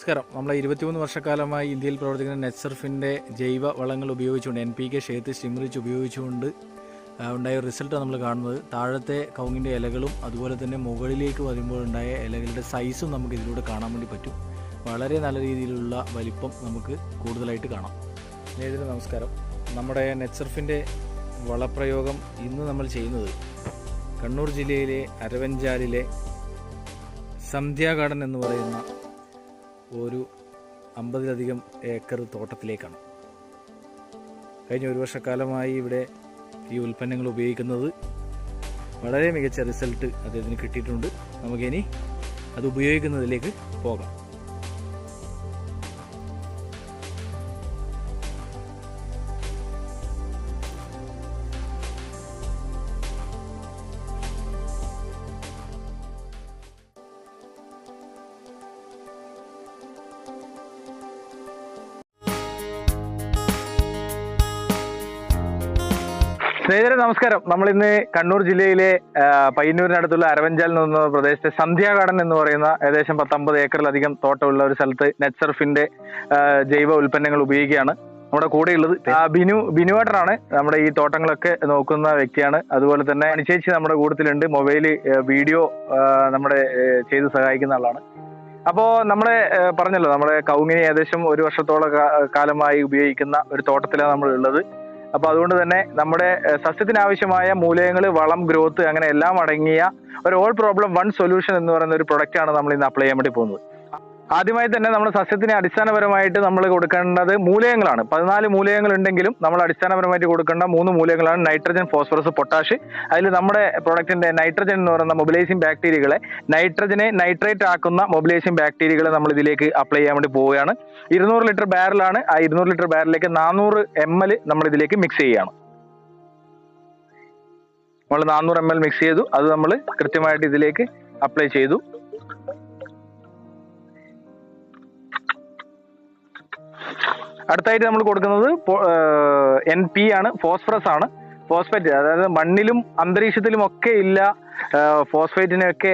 നമസ്കാരം. നമ്മൾ ഇരുപത്തിമൂന്ന് വർഷക്കാലമായി ഇന്ത്യയിൽ പ്രവർത്തിക്കുന്ന നെറ്റ്സർഫിന്റെ ജൈവ വളങ്ങൾ ഉപയോഗിച്ചുകൊണ്ട് എൻ പി കെ ഷേത്ത് സ്റ്റിമറിച്ച് ഉപയോഗിച്ചുകൊണ്ട് ഉണ്ടായ റിസൾട്ടാണ് നമ്മൾ കാണുന്നത്. താഴത്തെ കവുങ്ങിന്റെ ഇലകളും അതുപോലെ തന്നെ മുകളിലേക്ക് വരുമ്പോൾ ഉണ്ടായ ഇലകളുടെ സൈസും നമുക്ക് ഇതിലൂടെ കാണാൻ വേണ്ടി പറ്റും. വളരെ നല്ല രീതിയിലുള്ള വലിപ്പം നമുക്ക് കൂടുതലായിട്ട് കാണാം. നേതൃ നമസ്കാരം. നമ്മുടെ നെറ്റ്സർഫിന്റെ വളപ്രയോഗം ഇന്ന് നമ്മൾ ചെയ്യുന്നത് കണ്ണൂർ ജില്ലയിലെ അരവഞ്ചാലിലെ സന്ധ്യാ ഗാർഡൻ എന്ന് പറയുന്ന ഒരു അമ്പതിലധികം ഏക്കർ തോട്ടത്തിലേക്കാണ്. കഴിഞ്ഞ ഒരു വർഷക്കാലമായി ഇവിടെ ഈ ഉൽപ്പന്നങ്ങൾ ഉപയോഗിക്കുന്നത് വളരെ മികച്ച റിസൾട്ട് അദ്ദേഹത്തിന് കിട്ടിയിട്ടുണ്ട്. നമുക്കിനി അത് ഉപയോഗിക്കുന്നതിലേക്ക് പോകാം. സ്നേഹിതരെ നമസ്കാരം. നമ്മൾ ഇന്ന് കണ്ണൂർ ജില്ലയിലെ പയ്യന്നൂരിനടുത്തുള്ള അരവഞ്ചാൽ എന്ന പ്രദേശത്തെ സന്ധ്യാ ഗാർഡൻ എന്ന് പറയുന്ന ഏകദേശം പത്തൊമ്പത് ഏക്കറിലധികം തോട്ടമുള്ള ഒരു സ്ഥലത്ത് നെറ്റ്സർഫിന്റെ ജൈവ ഉൽപ്പന്നങ്ങൾ ഉപയോഗിക്കുകയാണ്. നമ്മുടെ കൂടെയുള്ളത് ബിനു ബിനുവേട്ടനാണ് നമ്മുടെ ഈ തോട്ടങ്ങളൊക്കെ നോക്കുന്ന വ്യക്തിയാണ്. അതുപോലെ തന്നെ അനുശേഷിച്ച് നമ്മുടെ കൂട്ടത്തിലുണ്ട്. മൊബൈൽ വീഡിയോ നമ്മുടെ ചെയ്ത് സഹായിക്കുന്ന ആളാണ്. അപ്പോ നമ്മളെ പറഞ്ഞല്ലോ നമ്മുടെ കൗങ്ങിനി ഏകദേശം ഒരു വർഷത്തോളം കാലമായി ഉപയോഗിക്കുന്ന ഒരു തോട്ടത്തിലാണ് നമ്മൾ ഉള്ളത് അപ്പൊ അതുകൊണ്ട് തന്നെ നമ്മുടെ സസ്യത്തിനാവശ്യമായ മൂലകങ്ങൾ വളം ഗ്രോത്ത് അങ്ങനെ എല്ലാം അടങ്ങിയ ഒരു ഓൾ പ്രോബ്ലം വൺ സൊല്യൂഷൻ എന്ന് പറയുന്ന ഒരു പ്രൊഡക്റ്റ് ആണ് നമ്മൾ ഇന്ന് അപ്ലൈ ചെയ്യാൻ വേണ്ടി പോകുന്നത്. ആദ്യമായി തന്നെ നമ്മൾ സസ്യത്തിന് അടിസ്ഥാനപരമായിട്ട് നമ്മൾ കൊടുക്കേണ്ടത് മൂലകങ്ങളാണ്. പതിനാല് മൂലകങ്ങൾ ഉണ്ടെങ്കിലും നമ്മൾ അടിസ്ഥാനപരമായിട്ട് കൊടുക്കേണ്ട മൂന്ന് മൂലകങ്ങളാണ് നൈട്രജൻ ഫോസ്ഫറസ് പൊട്ടാഷ്. അതിൽ നമ്മുടെ പ്രൊഡക്റ്റിന്റെ നൈട്രജൻ എന്ന് പറയുന്ന മൊബിലൈസിംഗ് ബാക്ടീരിയകളെ നൈട്രജനെ നൈട്രേറ്റ് ആക്കുന്ന മൊബിലൈസിംഗ് ബാക്ടീരിയകളെ നമ്മൾ ഇതിലേക്ക് അപ്ലൈ ചെയ്യാൻ വേണ്ടി പോവുകയാണ്. ഇരുന്നൂറ് ലിറ്റർ ബാരലാണ് ആ ഇരുന്നൂറ് ലിറ്റർ ബാരലിലേക്ക് നാനൂറ് എം എൽ നമ്മൾ ഇതിലേക്ക് മിക്സ് ചെയ്യുകയാണ്. നമ്മൾ നാനൂറ് എം എൽ മിക്സ് ചെയ്തു. അത് നമ്മൾ കൃത്യമായിട്ട് ഇതിലേക്ക് അപ്ലൈ ചെയ്തു. അടുത്തായിട്ട് നമ്മൾ കൊടുക്കുന്നത് എൻ പി ആണ് ഫോസ്ഫറസ് ആണ്. ഫോസ്ഫേറ്റ് അതായത് മണ്ണിലും അന്തരീക്ഷത്തിലും ഒക്കെ ഇല്ല ഫോസ്ഫേറ്റിനെയൊക്കെ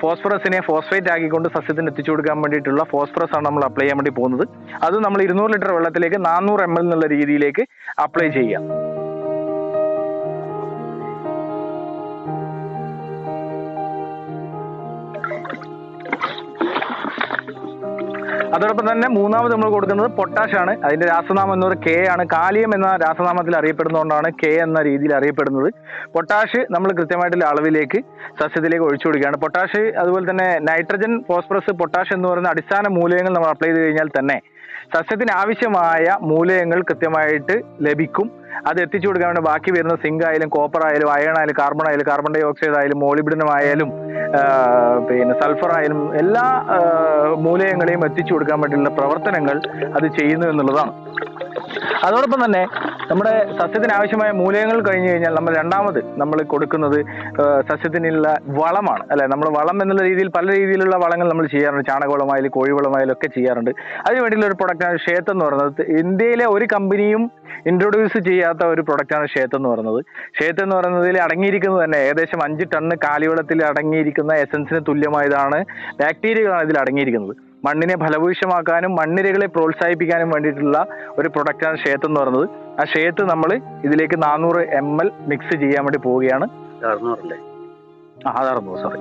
ഫോസ്ഫറസിനെ ഫോസ്ഫേറ്റ് ആക്കിക്കൊണ്ട് സസ്യത്തിന് എത്തിച്ചു കൊടുക്കാൻ വേണ്ടിയിട്ടുള്ള ഫോസ്ഫറസ് ആണ് നമ്മൾ അപ്ലൈ ചെയ്യാൻ വേണ്ടി പോകുന്നത്. അത് നമ്മൾ ഇരുന്നൂറ് ലിറ്റർ വെള്ളത്തിലേക്ക് നാനൂറ് എം എൽ എന്നുള്ള രീതിയിലേക്ക് അപ്ലൈ ചെയ്യാം അതോടൊപ്പം തന്നെ മൂന്നാമത് നമ്മൾ കൊടുക്കുന്നത് പൊട്ടാഷ് ആണ്. അതിന്റെ രാസനാമം എന്ന് പറയുന്നത് കെ ആണ്. കാലിയം എന്ന രാസനാമത്തിൽ അറിയപ്പെടുന്നതുകൊണ്ടാണ് കെ എന്ന രീതിയിൽ അറിയപ്പെടുന്നത്. പൊട്ടാഷ് നമ്മൾ കൃത്യമായിട്ടുള്ള അളവിലേക്ക് സസ്യത്തിലേക്ക് ഒഴിച്ചു കൊടുക്കുകയാണ്. പൊട്ടാഷ് അതുപോലെ തന്നെ നൈട്രജൻ ഫോസ്ഫറസ് പൊട്ടാഷ് എന്ന് പറയുന്ന അടിസ്ഥാന മൂലകങ്ങൾ നമ്മൾ അപ്ലൈ ചെയ്ത് കഴിഞ്ഞാൽ തന്നെ സസ്യത്തിന് ആവശ്യമായ മൂലകങ്ങൾ കൃത്യമായിട്ട് ലഭിക്കും. അത് എത്തിച്ചു കൊടുക്കാൻ വേണ്ടി ബാക്കി വരുന്ന സിങ്ക് ആയാലും കോപ്പർ ആയാലും അയൺ ആയാലും കാർബൺ ആയാലും കാർബൺ ഡൈ ഓക്സൈഡ് ആയാലും മോളിബിഡിനായാലും പിന്നെ സൾഫർ ആയാലും എല്ലാ മൂലയങ്ങളെയും എത്തിച്ചു കൊടുക്കാൻ വേണ്ടിയുള്ള പ്രവർത്തനങ്ങൾ അത് ചെയ്യുന്നു എന്നുള്ളതാണ്. അതോടൊപ്പം തന്നെ നമ്മുടെ സസ്യത്തിന് ആവശ്യമായ മൂലകങ്ങൾ കഴിഞ്ഞു കഴിഞ്ഞാൽ നമ്മൾ രണ്ടാമത് നമ്മൾ കൊടുക്കുന്നത് സസ്യത്തിനുള്ള വളമാണ്. അല്ലെ? നമ്മൾ വളം എന്നുള്ള രീതിയിൽ പല രീതിയിലുള്ള വളങ്ങൾ നമ്മൾ ചെയ്യാറുണ്ട്. ചാണകവളമായാലും കോഴിവളമായാലും ഒക്കെ ചെയ്യാറുണ്ട്. അതിന് വേണ്ടിയുള്ള ഒരു പ്രൊഡക്റ്റാണ് ഷേത്ത് എന്ന് പറയുന്നത്. ഇന്ത്യയിലെ ഒരു കമ്പനിയും ഇൻട്രൊഡ്യൂസ് ചെയ്യാത്ത ഒരു പ്രൊഡക്റ്റാണ് ഷേത്ത് എന്ന് പറയുന്നത്. ഷേത്ത് എന്ന് പറയുന്നതിൽ അടങ്ങിയിരിക്കുന്നത് തന്നെ ഏകദേശം അഞ്ച് ടണ്ണ് കാലിവെള്ളത്തിൽ അടങ്ങിയിരിക്കുന്ന എസൻസിന് തുല്യമായതാണ്. ബാക്ടീരിയകളാണ് ഇതിൽ അടങ്ങിയിരിക്കുന്നത്. മണ്ണിനെ ഫലഭൂയിഷ്ടമാക്കാനും മണ്ണിരകളെ പ്രോത്സാഹിപ്പിക്കാനും വേണ്ടിയിട്ടുള്ള ഒരു പ്രൊഡക്റ്റാണ് ഷേത്ത് എന്ന് പറയുന്നത്. ആ ഷേത്ത് നമ്മൾ ഇതിലേക്ക് നാനൂറ് എം എൽ മിക്സ് ചെയ്യാൻ വേണ്ടി പോവുകയാണ്. ആ സോറി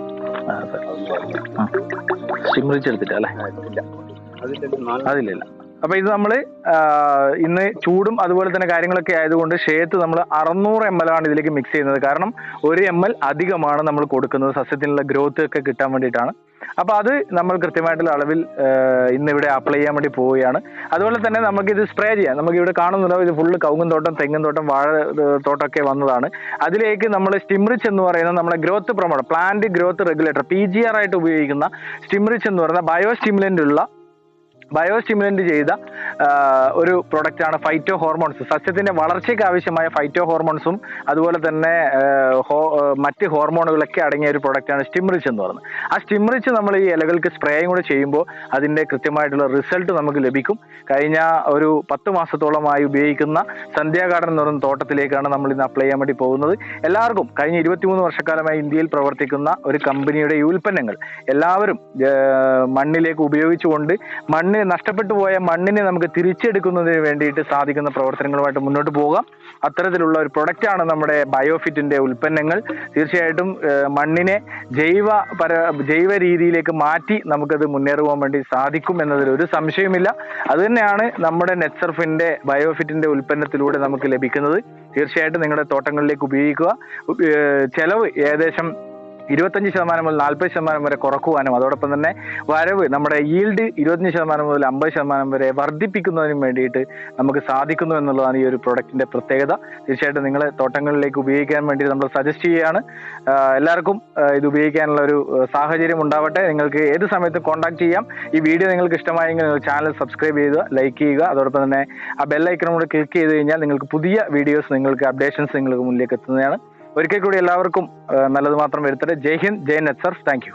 അല്ലേ? അതിലില്ല. അപ്പൊ ഇത് നമ്മൾ ഇന്ന് ചൂടും അതുപോലെ തന്നെ കാര്യങ്ങളൊക്കെ ആയതുകൊണ്ട് ഷേത്ത് നമ്മൾ അറുന്നൂറ് എം എൽ ആണ് ഇതിലേക്ക് മിക്സ് ചെയ്യുന്നത്. കാരണം ഒരു എം എൽ അധികമാണ് നമ്മൾ കൊടുക്കുന്നത്. സസ്യത്തിനുള്ള ഗ്രോത്ത് ഒക്കെ കിട്ടാൻ വേണ്ടിയിട്ടാണ്. അപ്പൊ അത് നമ്മൾ കൃത്യമായിട്ടുള്ള അളവിൽ ഇന്ന് ഇവിടെ അപ്ലൈ ചെയ്യാൻ വേണ്ടി പോവുകയാണ്. അതുപോലെ തന്നെ നമുക്ക് ഇത് സ്പ്രേ ചെയ്യാം. നമുക്ക് ഇവിടെ കാണുന്നുണ്ടോ? ഇത് ഫുള്ള് കൗങ്ങും തോട്ടം തെങ്ങും തോട്ടം വാഴ തോട്ടമൊക്കെ വന്നതാണ്. അതിലേക്ക് നമ്മൾ സ്റ്റിംറിച്ച് എന്ന് പറയുന്ന നമ്മുടെ growth promoter plant growth regulator P G R ആയിട്ട് ഉപയോഗിക്കുന്ന സ്റ്റിംറിച്ച് എന്ന് പറയുന്ന ബയോ സ്റ്റിമുലന്റ് ഉള്ള ബയോ സ്റ്റിമുലന്റ് ചെയ്ത ഒരു പ്രൊഡക്റ്റാണ് ഫൈറ്റോ ഹോർമോൺസ് സസ്യത്തിന്റെ വളർച്ചയ്ക്ക് ആവശ്യമായ ഫൈറ്റോ ഹോർമോൺസും അതുപോലെ തന്നെ മറ്റ് ഹോർമോണുകളൊക്കെ അടങ്ങിയ ഒരു പ്രൊഡക്റ്റാണ് സ്റ്റിംറിച്ച് എന്ന് പറയുന്നത്. ആ സ്റ്റിംറിച്ച് നമ്മൾ ഈ ഇലകൾക്ക് സ്പ്രേയും കൂടെ ചെയ്യുമ്പോൾ അതിന്റെ കൃത്യമായിട്ടുള്ള റിസൾട്ട് നമുക്ക് ലഭിക്കും. കഴിഞ്ഞ ഒരു പത്ത് മാസത്തോളമായി ഉപയോഗിക്കുന്ന സന്ധ്യാ ഗാർഡൻ എന്ന് പറയുന്ന തോട്ടത്തിലേക്കാണ് നമ്മൾ ഇന്ന് അപ്ലൈ ചെയ്യാൻ വേണ്ടി പോകുന്നത്. എല്ലാവർക്കും കഴിഞ്ഞ ഇരുപത്തിമൂന്ന് വർഷക്കാലമായി ഇന്ത്യയിൽ പ്രവർത്തിക്കുന്ന ഒരു കമ്പനിയുടെ ഈ ഉൽപ്പന്നങ്ങൾ എല്ലാവരും മണ്ണിലേക്ക് ഉപയോഗിച്ചുകൊണ്ട് മണ്ണ് നഷ്ടപ്പെട്ടു പോയ മണ്ണിനെ നമുക്ക് തിരിച്ചെടുക്കുന്നതിന് വേണ്ടിയിട്ട് സാധിക്കുന്ന പ്രവർത്തനങ്ങളുമായിട്ട് മുന്നോട്ട് പോകാം. അത്തരത്തിലുള്ള ഒരു പ്രൊഡക്റ്റാണ് നമ്മുടെ ബയോഫിറ്റിന്റെ ഉൽപ്പന്നങ്ങൾ. തീർച്ചയായിട്ടും മണ്ണിനെ ജൈവ പര ജൈവ രീതിയിലേക്ക് മാറ്റി നമുക്കത് മുന്നേറുവാൻ വേണ്ടി സാധിക്കും എന്നതിൽ ഒരു സംശയമില്ല അത് തന്നെയാണ് നമ്മുടെ നെറ്റ്സർഫിന്റെ ബയോഫിറ്റിന്റെ ഉൽപ്പന്നത്തിലൂടെ നമുക്ക് ലഭിക്കുന്നത്. തീർച്ചയായിട്ടും നിങ്ങളുടെ തോട്ടങ്ങളിലേക്ക് ഉപയോഗിക്കുക. ചെലവ് ഏകദേശം ഇരുപത്തഞ്ച് ശതമാനം മുതൽ നാൽപ്പത് ശതമാനം വരെ കുറക്കുവാനും അതോടൊപ്പം തന്നെ വരവ് നമ്മുടെ ഈൽഡ് ഇരുപത്തഞ്ച് ശതമാനം മുതൽ അമ്പത് ശതമാനം വരെ വർദ്ധിപ്പിക്കുന്നതിനും വേണ്ടിയിട്ട് നമുക്ക് സാധിക്കുന്നു എന്നുള്ളതാണ് ഈ ഒരു പ്രൊഡക്റ്റിന്റെ പ്രത്യേകത. തീർച്ചയായിട്ടും നിങ്ങൾ തോട്ടങ്ങളിലേക്ക് ഉപയോഗിക്കാൻ വേണ്ടി നമ്മൾ സജസ്റ്റ് ചെയ്യുകയാണ്. എല്ലാവർക്കും ഇത് ഉപയോഗിക്കാനുള്ള ഒരു സാഹചര്യം ഉണ്ടാവട്ടെ. നിങ്ങൾക്ക് ഏത് സമയത്തും കോൺടാക്ട് ചെയ്യാം. ഈ വീഡിയോ നിങ്ങൾക്ക് ഇഷ്ടമായെങ്കിൽ നിങ്ങൾ ചാനൽ സബ്സ്ക്രൈബ് ചെയ്യുക ലൈക്ക് ചെയ്യുക. അതോടൊപ്പം തന്നെ ആ ബെല്ലൈക്കണും കൂടെ ക്ലിക്ക് ചെയ്ത് കഴിഞ്ഞാൽ നിങ്ങൾക്ക് പുതിയ വീഡിയോസ് നിങ്ങൾക്ക് അപ്ഡേഷൻസ് നിങ്ങൾക്ക് മുന്നിലേക്ക് എത്തുന്നതാണ്. ഒരിക്കൽ കൂടി എല്ലാവർക്കും നല്ലത് മാത്രം വരുത്തട്ടെ. Jai Hind Jai Netsurf thank you.